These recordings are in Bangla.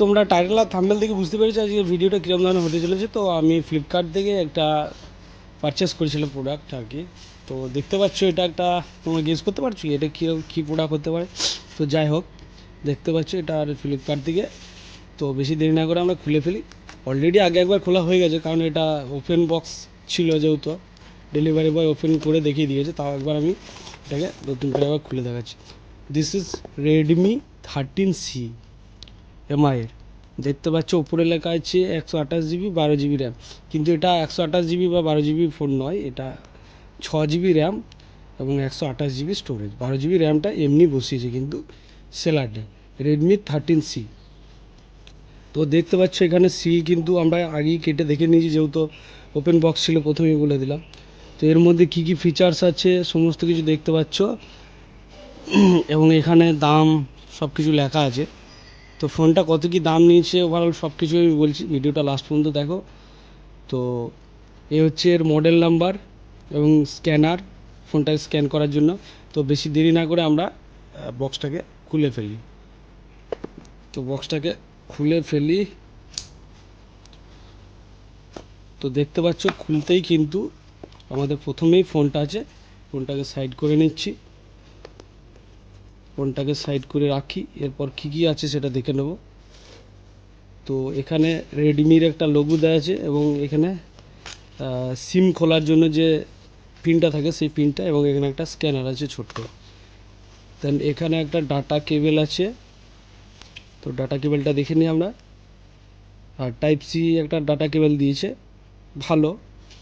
তোমরা টাইটেল আর থাম্বেল থেকে বুঝতে পেরেছ আজকে ভিডিওটা কীরকম ধরনের হতে চলেছে। তো আমি ফ্লিপকার্ট থেকে একটা পারচেস করেছিলাম প্রোডাক্ট আর কি। তো দেখতে পাচ্ছ এটা একটা, তোমরা গেস করতে পারছ এটা কী কী প্রোডাক্ট হতে পারে। তো যাই হোক, দেখতে পাচ্ছ এটা আর ফ্লিপকার্ট থেকে। তো বেশি দেরি না করে আমরা খুলে ফেলি। অলরেডি আগে একবার খোলা হয়ে গেছে, কারণ এটা ওপেন বক্স ছিল যেহেতু। ডেলিভারি বয় ওপেন করে দেখিয়ে দিয়েছে, তাও একবার আমি এটাকে নতুন করে আবার খুলে দেখাচ্ছি। This is Redmi thirteen C এমআইয়ের দেখতে পাচ্ছ, উপরে লেখা আছে একশো আঠাশ জিবি, বারো জিবি র্যাম কিন্তু এটা একশো আঠাশ জিবি বা বারো জিবি ফোন নয়, এটা ছ জিবি র্যাম এবং একশো আঠাশ জিবি স্টোরেজ বারো জিবি র্যামটা এমনি বসিয়েছে কিন্তু সেলারটা রেডমি থার্টিন সি তো দেখতে পাচ্ছ, এখানে সি কিন্তু আমরা আগেই কেটে দেখে নিয়েছি, যেহেতু ওপেন বক্স ছিল, প্রথমেই বলে দিলাম। তো এর মধ্যে কী কী ফিচার্স আছে, সমস্ত কিছু দেখতে পাচ্ছ। এবং এখানে দাম সব কিছু লেখা আছে। তো ফোনটা কত কি দাম নিয়েছে ওভারঅল সব কিছু আমি বলছি, ভিডিওটা লাস্ট পর্যন্ত দেখো। তো এ হচ্ছে এর মডেল নাম্বার এবং স্ক্যানার ফোনটাকে স্ক্যান করার জন্য। তো বেশি দেরি না করে আমরা বক্সটাকে খুলে ফেলি। তো বক্সটাকে খুলে ফেলি। তো দেখতে পাচ্ছ খুলতেই কিন্তু আমাদের প্রথমেই ফোনটা আছে। ফোনটাকে সাইড করে নিচ্ছি। ফোনটাকে সাইড করে রাখি, এরপর কী কী আছে সেটা দেখে নেব। তো এখানে রেডমির একটা লোগো দেওয়া আছে এবং এখানে সিম খোলার জন্য যে পিনটা থাকে সেই পিনটা এবং এখানে একটা স্ক্যানার আছে ছোট্ট। দেন এখানে একটা ডাটা কেবেল আছে। তো ডাটা কেবেলটা দেখে নিই আমরা। আর টাইপ সি একটা ডাটা কেবেল দিয়েছে। ভালো।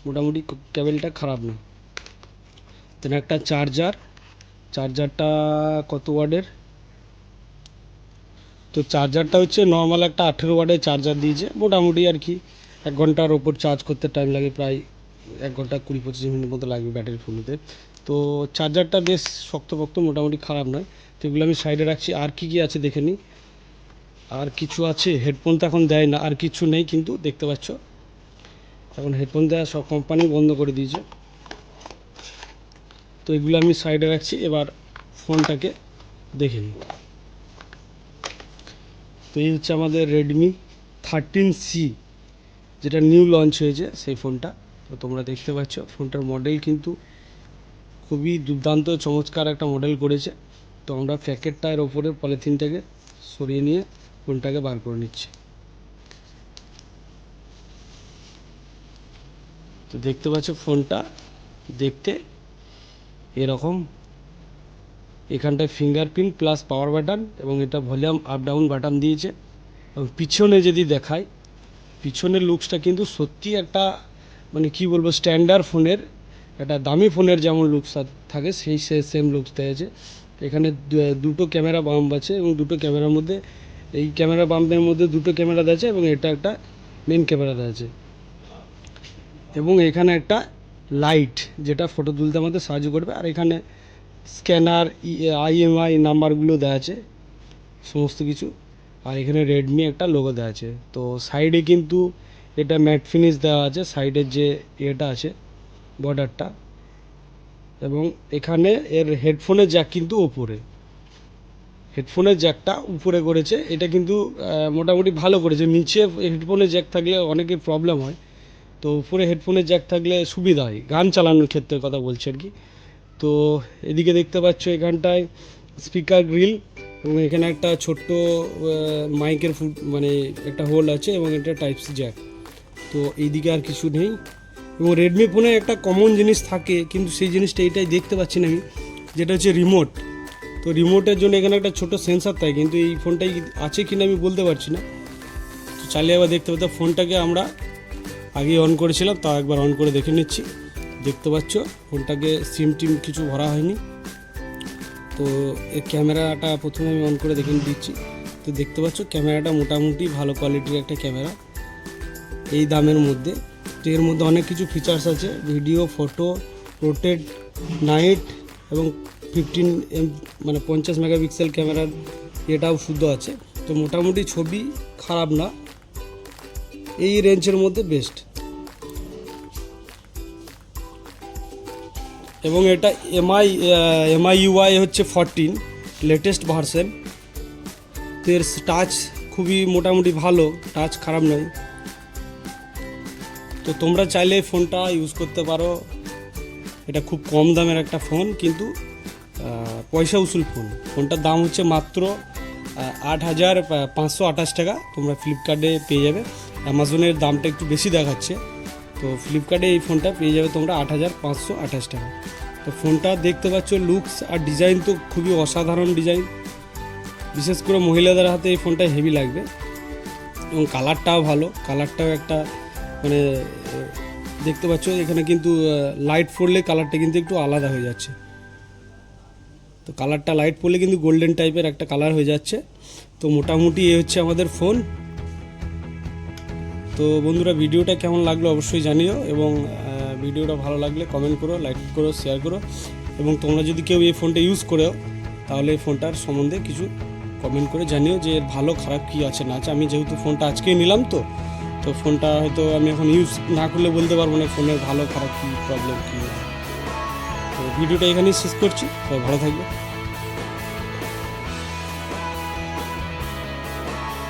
মোটামুটি কেবেলটা খারাপ না। দেন একটা চার্জার চার্জারটা কত ওয়ার্ডের তো চার্জারটা হচ্ছে নর্মাল একটা আঠেরো ওয়ার্ডের চার্জার দিয়েছে। মোটামুটি আর কি, এক ঘণ্টার ওপর চার্জ করতে টাইম লাগে প্রায় এক ঘণ্টা কুড়ি পঁচিশ মিনিট মতো লাগবে ব্যাটারি ফুলতে তো চার্জারটা বেশ শক্তপোক্ত, মোটামুটি খারাপ নয়। তো এগুলো আমি সাইডে রাখছি। আর কি কি আছে দেখে নিই। আর কিছু আছে হেডফোন তো এখন দেয় না, আর কিছু নেই, কিন্তু দেখতে পাচ্ছ। এখন হেডফোন দেওয়া সব কোম্পানি বন্ধ করে দিয়েছে। এগুলো আমি সাইডে রাখছি, এবার ফোনটাকে দেখে নিই। তো এই হচ্ছে আমাদের রেডমি থার্টিন সি যেটা নিউ লঞ্চ হয়েছে সেই ফোনটা। তো তোমরা দেখতে পাচ্ছ, ফোনটার মডেল কিন্তু খুবই দুর্দান্ত, চমৎকার একটা মডেল করেছে। তো আমরা প্যাকেটটা এর ওপরে পলিথিনটাকে সরিয়ে নিয়ে ফোনটাকে বার করে নিচ্ছি। তো দেখতে পাচ্ছ ফোনটা দেখতে এরকম। এখানটায় ফিঙ্গারপ্রিন্ট প্লাস পাওয়ার বাটন এবং এটা ভলিউম আপ ডাউন বাটন দিয়েছে। এবং পিছনে যদি দেখায় পিছনের লুকসটা কিন্তু সত্যি একটা মানে কি বলব স্ট্যান্ডার্ড ফোনের একটা দামি ফোনের যেমন লুকস থাকে, সেই সেম লুকস দিয়েছে এখানে দুটো ক্যামেরা বাম্প আছে এবং দুটো ক্যামেরার মধ্যে, এই ক্যামেরা বাম্পের মধ্যে দুটো ক্যামেরা দেওয়া আছে এবং এটা একটা মেন ক্যামেরা দেওয়া আছে। এবং এখানে একটা লাইট যেটা ফটো তুলতে আমাদের সাহায্য করবে। আর এখানে স্ক্যানার আইএমআই নাম্বারগুলো দেওয়া আছে, সমস্ত কিছু। আর এখানে রেডমি একটা লোগো দেওয়া আছে। তো সাইডে কিন্তু এটা ম্যাট ফিনিশ দেওয়া আছে সাইডের যে ইয়েটা আছে বর্ডারটা এবং এখানে এর হেডফোনের জ্যাক কিন্তু ওপরে। হেডফোনের জ্যাকটা উপরে করেছে। এটা কিন্তু মোটামুটি ভালো করেছে। নিচে হেডফোনের জ্যাক থাকলে অনেকের প্রবলেম হয়। তো উপরে হেডফোনের জ্যাক থাকলে সুবিধা হয়। গান চালানোর ক্ষেত্রে কথা বলছি আর কি। তো এদিকে দেখতে পাচ্ছ এখানটায় স্পিকার গ্রিল এবং এখানে একটা ছোট্ট মাইকের ফুট মানে একটা হোল আছে এবং এটা টাইপ সি জ্যাক তো এইদিকে আর কিছু নেই। এবং রেডমি ফোনে একটা কমন জিনিস থাকে, কিন্তু সেই জিনিসটা এটাই দেখতে পাচ্ছি না আমি, যেটা হচ্ছে রিমোট তো রিমোটের জন্য এখানে একটা ছোট সেন্সার থাকে, কিন্তু এই ফোনটাই আছে কিনা আমি বলতে পারছি না। তো চালিয়ে আবার দেখতে পাচ্ছি ফোনটাকে আমরা আগে অন করেছিলাম, তাও একবার অন করে দেখে নিচ্ছি। দেখতে পাচ্ছ, ফোনটাকে সিম টিম কিছু ভরা হয়নি। তো এই ক্যামেরাটা প্রথমে আমি অন করে দেখে দিচ্ছি তো দেখতে পাচ্ছ, ক্যামেরাটা মোটামুটি ভালো কোয়ালিটির একটা ক্যামেরা। এই দামের মধ্যে। তো এর মধ্যে অনেক কিছু ফিচার্স আছে। ভিডিও ফটো রোটেট নাইট এবং ফিফটিন এম মানে পঞ্চাশ মেগাপিক্সেল ক্যামেরার এটাও শুদ্ধ আছে। তো মোটামুটি ছবি খারাপ না। এই রেঞ্জের মধ্যে বেস্ট এবং এটা এমআই এমআই ইউআই হচ্ছে ফরটিন লেটেস্ট ভার্সন এর টাচ খুবই মোটামুটি ভালো টাচ খারাপ নয়। তো তোমরা চাইলে ফোনটা ইউজ করতে পারো। এটা খুব কম দামের একটা ফোন কিন্তু পয়সা উসুল ফোন ফোনটার দাম হচ্ছে মাত্র আট হাজার পাঁচশো আঠাশ টাকা। তোমরা ফ্লিপকার্টে পেয়ে যাবে। অ্যামাজনের দামটা একটু বেশি দেখাচ্ছে। তো ফ্লিপকার্টে এই ফোনটা পেয়ে যাবে তোমরা আট হাজার পাঁচশো আঠাশ টাকা। তো ফোনটা দেখতে পাচ্ছ লুকস আর ডিজাইন তো খুবই অসাধারণ ডিজাইন বিশেষ করে মহিলাদের হাতে এই ফোনটা হেভি লাগবে। এবং কালারটাও ভালো। কালারটাও একটা মানে দেখতে পাচ্ছ, এখানে কিন্তু লাইট পড়লে কালারটা কিন্তু একটু আলাদা হয়ে যাচ্ছে। তো কালারটা লাইট পড়লে কিন্তু গোল্ডেন টাইপের একটা কালার হয়ে যাচ্ছে। তো মোটামুটি এ হচ্ছে আমাদের ফোন তো বন্ধুরা, ভিডিওটা কেমন লাগল অবশ্যই জানিও এবং ভিডিওটা ভালো লাগলে কমেন্ট করো লাইক করো শেয়ার করো এবং তোমরা যদি কেউ এই ফোনটা ইউজ করো তাহলে এই ফোনটার সম্বন্ধে কিছু কমেন্ট করে জানিও যে এর ভালো, খারাপ কী আছে, না আছে। আমি যেহেতু ফোনটা আজকেই নিলাম তো তো ফোনটা হয়তো আমি এখন ইউজ না করলে বলতে পারব না ফোনের ভালো, খারাপ কী প্রবলেম কী। তো ভিডিওটা এখানেই শেষ করছি, সবাই ভালো থাকবে।